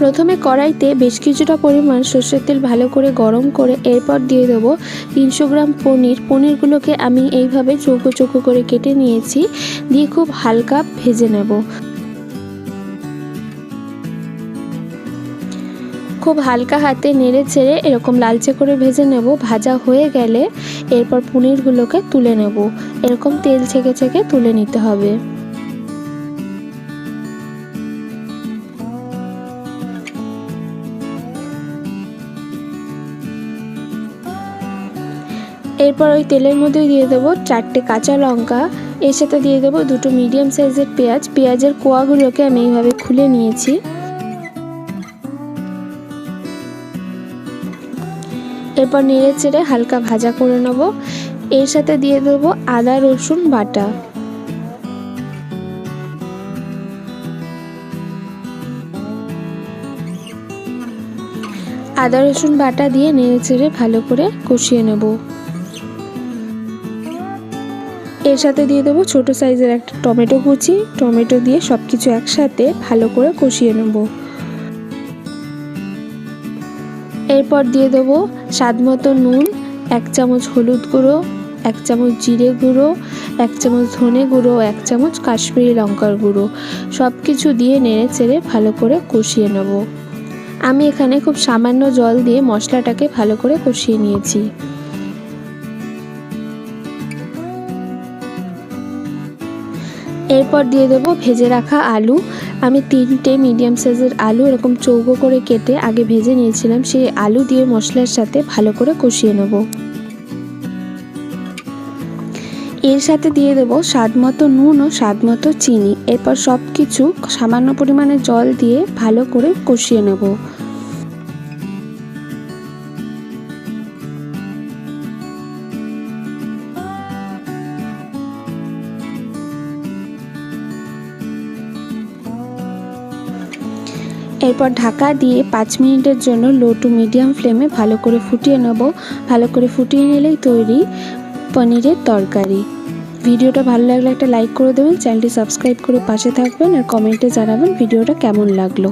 প্রথমে কড়াইতে বেশ কিছুটা পরিমাণ সর্ষের তেল ভালো করে গরম করে এরপর দিয়ে দেবো তিনশো গ্রাম পনির। পনিরগুলোকে আমি এইভাবে চৌকো চৌকো করে কেটে নিয়েছি। দিয়ে খুব হালকা ভেজে নেব। খুব হালকা হাতে নেড়ে ছেড়ে এরকম লালচে করে ভেজে নেব। ভাজা হয়ে গেলে এরপর পনিরগুলোকে তুলে নেব। এরকম তেল ছেঁকে ছেঁকে তুলে নিতে হবে। এরপর ওই তেলের মধ্যে দিয়ে দেবো চারটে কাঁচা লঙ্কা, এর সাথে দিয়ে দেবো দুটো মিডিয়াম সাইজের পেঁয়াজ। পেঁয়াজের কোয়াগুলোকে আমি এইভাবে খুলে নিয়েছি। এরপর নেড়ে চেড়ে হালকা ভাজা করে নেব। এর সাথে দিয়ে দেবো আদা, রসুন বাটা। আদা, রসুন বাটা দিয়ে নেড়ে চেড়ে ভালো করে কষিয়ে নেব। এর সাথে দিয়ে দেবো ছোট সাইজের একটা টমেটো কুচি। টমেটো দিয়ে সব কিছু একসাথে ভালো করে কষিয়ে নেব। এরপর দিয়ে দেবো স্বাদ মতো নুন, এক চামচ হলুদ গুঁড়ো, এক চামচ জিরে গুঁড়ো, এক চামচ ধনে গুঁড়ো, এক চামচ কাশ্মীরি লঙ্কার গুঁড়ো। সব কিছু দিয়ে নেড়ে চেড়ে ভালো করে কষিয়ে নেব। আমি এখানে খুব সামান্য জল দিয়ে মশলাটাকে ভালো করে কষিয়ে নিয়েছি। এরপর দিয়ে দেবো ভেজে রাখা আলু। আমি তিনটে মিডিয়াম সাইজের আলু এরকম চৌকো করে কেটে আগে ভেজে নিয়েছিলাম। সেই আলু দিয়ে মশলার সাথে ভালো করে কষিয়ে নেব। এর সাথে দিয়ে দেবো স্বাদ মতো নুন ও স্বাদ মতো চিনি। এরপর সব কিছু সামান্য পরিমাণে জল দিয়ে ভালো করে কষিয়ে নেব। এরপর ঢাকা দিয়ে পাঁচ মিনিটের জন্য লো টু মিডিয়াম ফ্লেমে ভালো করে ফুটিয়ে নেব। ভালো করে ফুটিয়ে নিলেই তৈরি পনিরের তরকারি। ভিডিওটা ভালো লাগলে একটা লাইক করে দেবেন, চ্যানেলটি সাবস্ক্রাইব করে পাশে থাকবেন আর কমেন্টে জানাবেন ভিডিওটা কেমন লাগল।